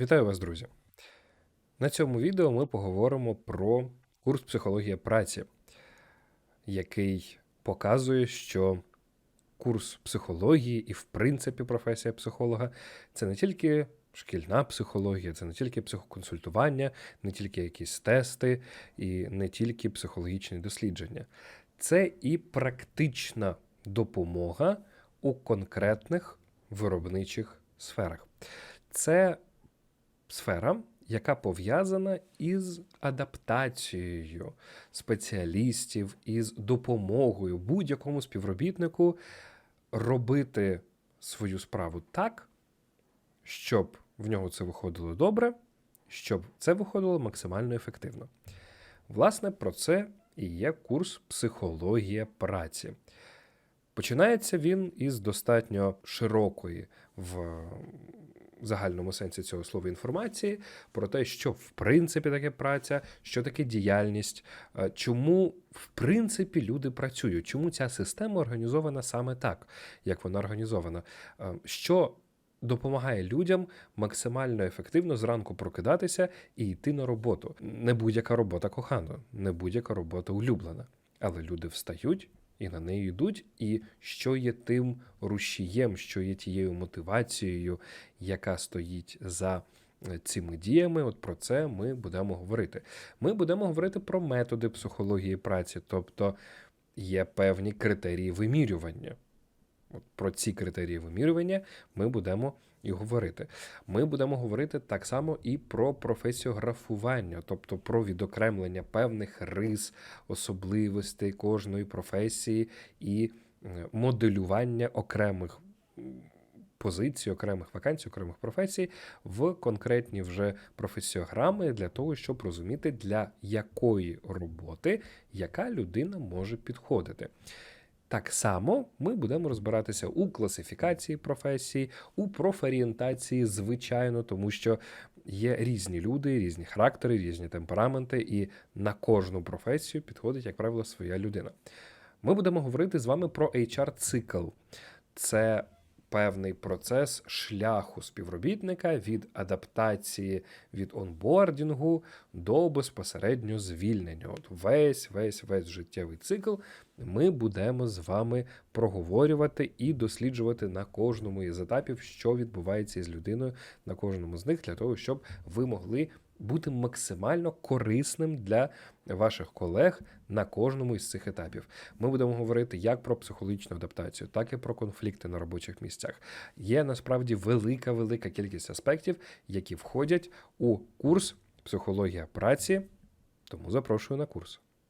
Вітаю вас, друзі! На цьому відео ми поговоримо про курс психологія праці, який показує, що курс психології і, в принципі, професія психолога це не тільки шкільна психологія, це не тільки психоконсультування, не тільки якісь тести і не тільки психологічні дослідження. Це і практична допомога у конкретних виробничих сферах. Це сфера, яка пов'язана із адаптацією спеціалістів, із допомогою будь-якому співробітнику робити свою справу так, щоб в нього це виходило добре, щоб це виходило максимально ефективно. Власне, про це і є курс психологія праці. Починається він із достатньо широкої в загальному сенсі цього слова інформації про те, що в принципі таке праця, що таке діяльність, е, чому в принципі люди працюють, чому ця система організована саме так, як вона організована, Е, що допомагає людям максимально ефективно зранку прокидатися і йти на роботу. Не будь-яка робота кохана, не будь-яка робота улюблена. Але люди встають і на неї йдуть, і що є тим рушієм, що є тією мотивацією, яка стоїть за е, цими діями. От про це ми будемо говорити. Ми будемо говорити про методи психології праці, тобто є певні критерії вимірювання. От про ці критерії вимірювання ми будемо і говорити. Ми будемо говорити так само і про професію графування, тобто про відокремлення певних рис, особливостей кожної професії і е, моделювання окремих позицій, окремих вакансій, окремих професій в конкретні вже професіограми для того, щоб розуміти, для якої роботи яка людина може підходити. Так само ми будемо розбиратися у класифікації професій, у профорієнтації, звичайно, тому що є різні люди, різні характери, різні темпераменти, і на кожну професію підходить, як правило, своя людина. Ми будемо говорити з вами про HR-цикл. Це певний процес шляху співробітника від адаптації від онбордінгу до безпосередньо звільнення. От весь весь весь життєвий цикл ми будемо з вами проговорювати і досліджувати на кожному із етапів, що відбувається із людиною на кожному з них, для того, щоб ви могли бути максимально корисним для ваших колег на кожному із цих етапів. Ми будемо говорити як про психологічну адаптацію, так і про конфлікти на робочих місцях. Є насправді велика, велика кількість аспектів, які входять у курс психологія праці. Тому запрошую на курс.